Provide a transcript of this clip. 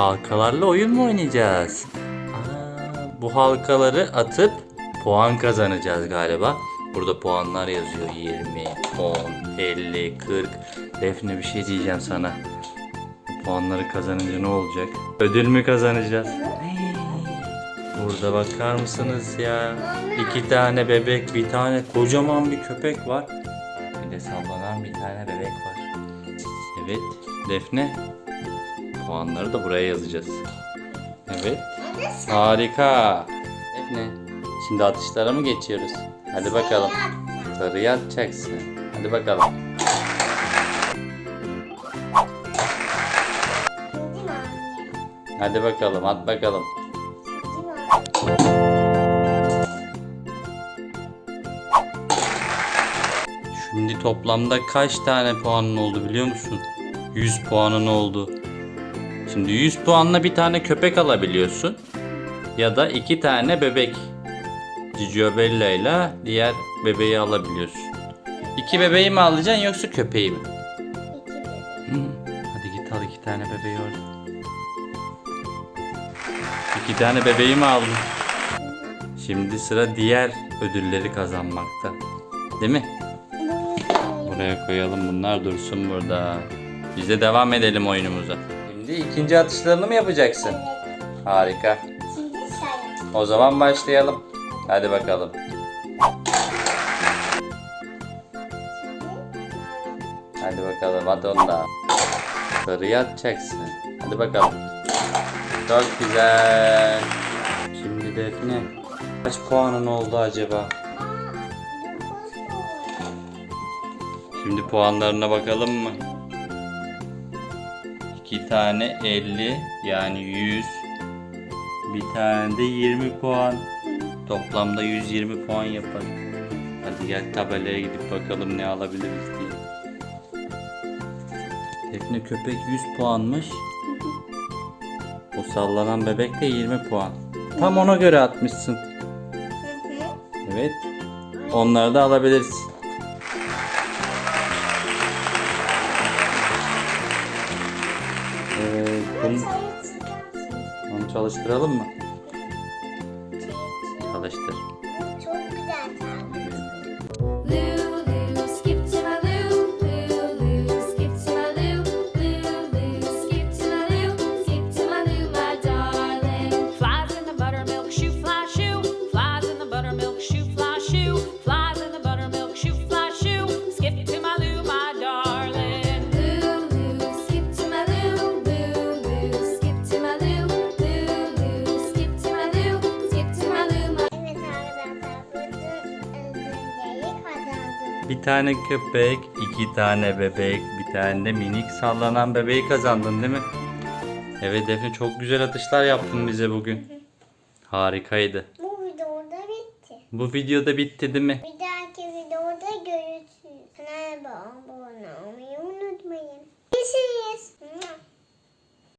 Halkalarla oyun mu oynayacağız? Aa, bu halkaları atıp puan kazanacağız galiba. Burada puanlar yazıyor. 20, 10, 50, 40. Defne bir şey diyeceğim sana. Puanları kazanınca ne olacak? Ödül mü kazanacağız? Burada bakar mısınız ya? İki tane bebek, bir tane kocaman bir köpek var. Bir de sallanan bir tane bebek var. Evet, Defne. Puanları da buraya yazacağız. Evet. Harika. Defne. Şimdi atışlara mı geçiyoruz? Hadi bakalım. Sarıya atacaksın. Hadi bakalım. Hadi bakalım. At bakalım. Şimdi toplamda kaç tane puanın oldu biliyor musun? 100 puanın oldu. Şimdi 100 puanla bir tane köpek alabiliyorsun. Ya da iki tane bebek. Cicio Bella ile diğer bebeği alabiliyorsun. İki bebeği mi alacaksın yoksa köpeği mi? İki bebek. Hı, Hadi git al iki tane bebeği orada. İki tane bebeği mi aldın? Şimdi sıra diğer ödülleri kazanmakta. Değil mi? Buraya koyalım bunlar dursun burada. Biz de devam edelim oyunumuza. Şimdi ikinci atışlarını mı yapacaksın? Harika. Şimdi sen. O zaman başlayalım. Hadi bakalım. Hadi bakalım at onu da. Sarıya atacaksın. Hadi bakalım. Çok güzel. Şimdi Defne. Kaç puanın oldu acaba? Şimdi puanlarına bakalım mı? 2 tane 50 yani 100. Bir tane de 20 puan. Toplamda 120 puan yapar. Hadi gel tabelaya gidip bakalım ne alabiliriz diye. Defne köpek 100 puanmış. O sallanan bebek de 20 puan. Tam ona göre atmışsın. Evet. Onları da alabilirsin. Evet, bunu, çalıştıralım mı? Çalıştır. Bir tane köpek, iki tane bebek, bir tane de minik sallanan bebeği kazandın değil mi? Evet Defne çok güzel atışlar yaptın bize bugün. Harikaydı. Bu videoda bitti. Bu videoda bitti değil mi? Bir dahaki videoda görüşürüz. Kanalıma abone olmayı unutmayın. Görüşürüz.